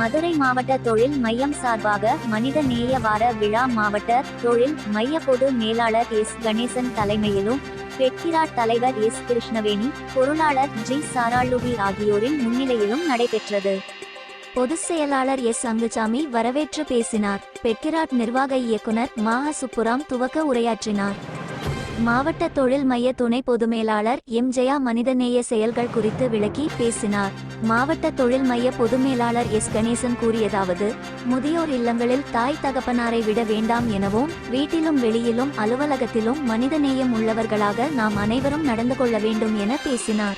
மதுரை மாவட்ட தொழில் மையம் சார்பாக மனித நேய வார விழா மாவட்ட தொழில் மைய பொது மேலாளர் எஸ். கணேசன் தலைமையிலும் பெட்கிராட் தலைவர் எஸ். கிருஷ்ணவேணி பொருளாளர் ஜி. சாராளுவி ஆகியோரின் முன்னிலையிலும் நடைபெற்றது. பொதுச் செயலாளர் எஸ். அங்குசாமி வரவேற்று பேசினார். பெட்கிராட் நிர்வாக இயக்குனர் மாஹ சுப்புராம் துவக்க உரையாற்றினார். மாவட்ட தொழில் மைய துணை பொதுமேலாளர் எம். ஜெயா மனிதநேய செயல்கள் குறித்து விளக்கி பேசினார். மாவட்ட தொழில் மைய பொதுமேலாளர் எஸ். கணேசன் கூறியதாவது முதியோர் இல்லங்களில் தாய் தகப்பனாரை விட வேண்டாம் எனவும் வீட்டிலும் வெளியிலும் அலுவலகத்திலும் மனிதநேயம் உள்ளவர்களாக நாம் அனைவரும் நடந்து கொள்ள வேண்டும் என பேசினார்.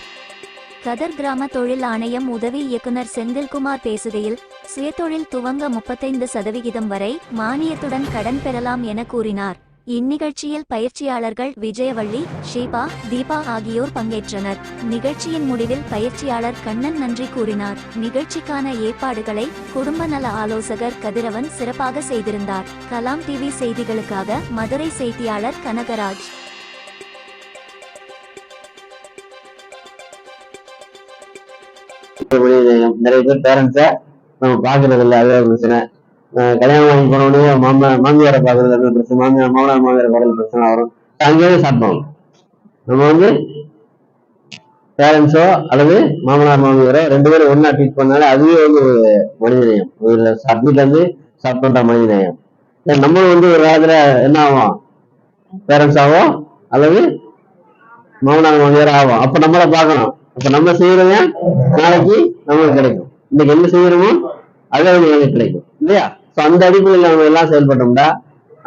கதர் கிராம தொழில் ஆணையம் உதவி இயக்குனர் செந்தில்குமார் பேசுகையில் சுயதொழில் துவங்க முப்பத்தைந்து சதவிகிதம் வரை மானியத்துடன் கடன் பெறலாம் என கூறினார். இந்நிகழ்ச்சியில் பயிற்சியாளர்கள் விஜயவள்ளி ஷீபா தீபா ஆகியோர் பங்கேற்றனர். நிகழ்ச்சியின் முடிவில் பயிற்சியாளர் கண்ணன் நன்றி கூறினார். நிகழ்ச்சிக்கான ஏற்பாடுகளை குடும்ப நல ஆலோசகர் கதிரவன் சிறப்பாக செய்திருந்தார். கலாம் டிவி செய்திகளுக்காக மதுரை செய்தியாளர் கனகராஜ். நிறைய பேர் பேரண்ட்ஸை நம்ம இல்லை அதே பிரச்சனை கல்யாணம் வாங்கி போன மாமா மாமியாரை பாக்குறது அது பிரச்சனை மாமியார் மாமனார் மாமியாரை பார்க்கறது பிரச்சனை வரும். அங்கேயே சாப்பிடுவாங்க நம்ம வந்து பேரண்ட்ஸோ அல்லது மாமனார் மாமியாரோ ரெண்டு பேரும் ஒண்ணா ட்ரீட் பண்ணாலே அதுவே வந்து ஒரு மனிதநேயம். ஒரு சப்மிட்ல இருந்து ஸ்டார்ட் பண்ற மனிதநேயம் நம்மளும் வந்து ஒரு காலத்துல என்ன ஆகும் பேரண்ட்ஸ் ஆகும் அல்லது மாமனார் மாமியார் ஆகும் அப்ப நம்மள பார்க்கணும். அப்ப நம்ம செய்யறத நாளைக்கு நம்மளுக்கு கிடைக்கும். இன்னைக்கு என்ன செய்யறோமோ அது அவங்களுக்கு கிடைக்கும். இல்லையா? சோ அந்த அடிப்படையில் நம்ம எல்லாம் செயல்பட்டோம்னா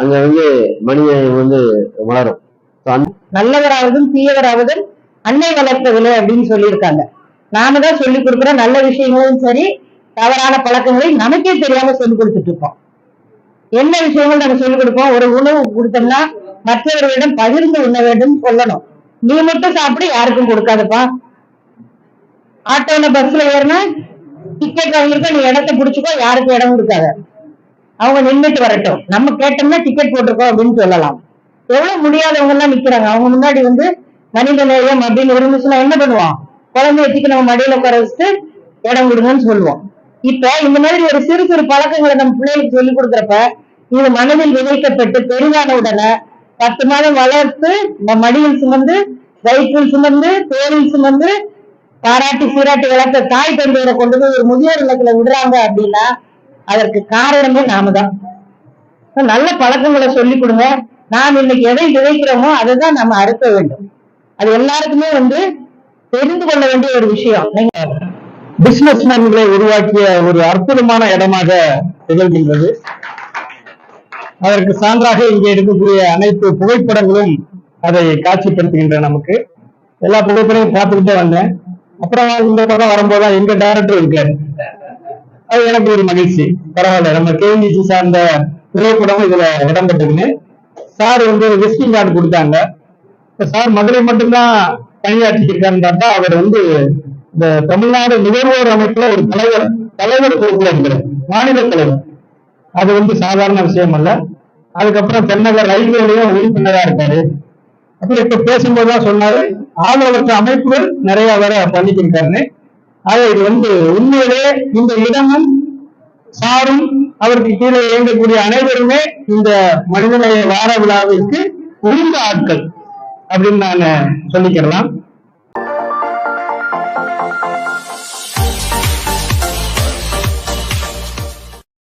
அங்க வந்து மனித வந்து வளரும். நல்லவராவதும் தீயவராவதும் அன்னை வளர்த்த அப்படின்னு சொல்லியிருக்காங்க. நாம தான் சொல்லி கொடுக்குற நல்ல விஷயங்களும் சரி தவறான பழக்கங்களை நமக்கே தெரியாம சொல்லி கொடுத்துட்டு இருக்கோம். என்ன விஷயங்கள் நம்ம சொல்லிக் கொடுப்போம்? ஒரு உணவு கொடுத்தோம்னா மற்றவர்களிடம் பகிர்ந்து உண்ண வேண்டும் சொல்லணும். நீ மட்டும் சாப்பிடு யாருக்கும் கொடுக்காதப்பா. ஆட்டோல பஸ்ல ஏறினா டிக்கெட் வாங்கியிருக்க நீ இடத்த பிடிச்சிக்கோ யாருக்கும் இடம் கொடுக்காத. அவங்க நின்னுட்டு வரட்டும். நம்ம கேட்டோம்னா டிக்கெட் போட்டிருக்கோம் அப்படின்னு சொல்லலாம். எவ்வளவு முடியாதவங்க எல்லாம் நிக்கிறாங்க. அவங்க முன்னாடி வந்து மனித நேயம் அப்படின்னு இருந்துச்சுன்னா என்ன பண்ணுவோம்? குழந்தைய வச்சுக்கு நம்ம மடியில உட்கார வச்சுட்டு இடம் கொடுங்கன்னு சொல்லுவோம். இப்ப இந்த மாதிரி ஒரு சிறு சிறு பழக்கங்களை நம்ம பிள்ளைகளுக்கு சொல்லி கொடுக்குறப்ப இது மனதில் விதைக்கப்பட்டு பெரிதான உடனே பத்து மாதம் வளர்த்து நம்ம மடியில் சுமந்து வயிற்றில் சுமந்து தோளில் சுமந்து பாராட்டி சீராட்டி வளர்த்த தாய் தந்தையரை கொண்டு போய் ஒரு முதியோர் இல்லத்துல விடுறாங்க அப்படின்னா அதற்கு காரணமே நாம தான் நல்ல பழக்கங்களை சொல்லி கொடுங்க. நாம் இன்னைக்கு எதை விதைக்கிறோமோ அதை தான் நம்ம அறுக்க வேண்டும். அது எல்லாருக்குமே வந்து தெரிந்து கொள்ள வேண்டிய ஒரு விஷயம். நீங்க பிசினஸ்மேன்களை உருவாக்கிய ஒரு அற்புதமான இடமாக திகழ்கின்றது. அதற்கு சான்றாக இங்கே இருக்கக்கூடிய அனைத்து புகைப்படங்களும் அதை காட்சிப்படுத்துகின்றன நமக்கு. எல்லா புகைப்படமும் பார்த்துக்கிட்டே வந்தேன். அப்புறம் இந்த படம் வரும்போது எங்க டைரக்டர் இருக்காரு. அது எனக்கு ஒரு மகிழ்ச்சி. பரவாயில்ல. நம்ம கேவிசி சார்ந்த திரைப்படம் இதுல இடம்பெற்றுக்குன்னு சார் வந்து விசிட்டிங் கார்டு கொடுத்தாங்க. இப்ப சார் மதுரை மட்டும்தான் பணியாற்றி இருக்காருன்னு பார்த்தா அவர் வந்து இந்த தமிழ்நாடு நுகர்வோர் அமைப்புல ஒரு தலைவர் தலைவர் பொறுப்புல இருக்கிறார் மாநில தலைவர். அது வந்து சாதாரண விஷயம் அல்ல. அதுக்கப்புறம் தென்னக ரயில்வேலையும் உறுப்பினரா இருக்காரு. அப்புறம் இப்ப பேசும்போதுதான் சொன்னாரு ஆதரவற்ற அமைப்புகள் நிறைய வர பண்ணிக்கிருக்காருன்னு. ஆக இது வந்து உண்மையிலே இந்த இடமும் சாரும் அவருக்கு கீழே இயங்கக்கூடிய அனைவருமே இந்த மனிதநேய வார விழாவிற்கு உரிந்த ஆட்கள் அப்படின்னு நான் சொல்லிக்கிறலாம்.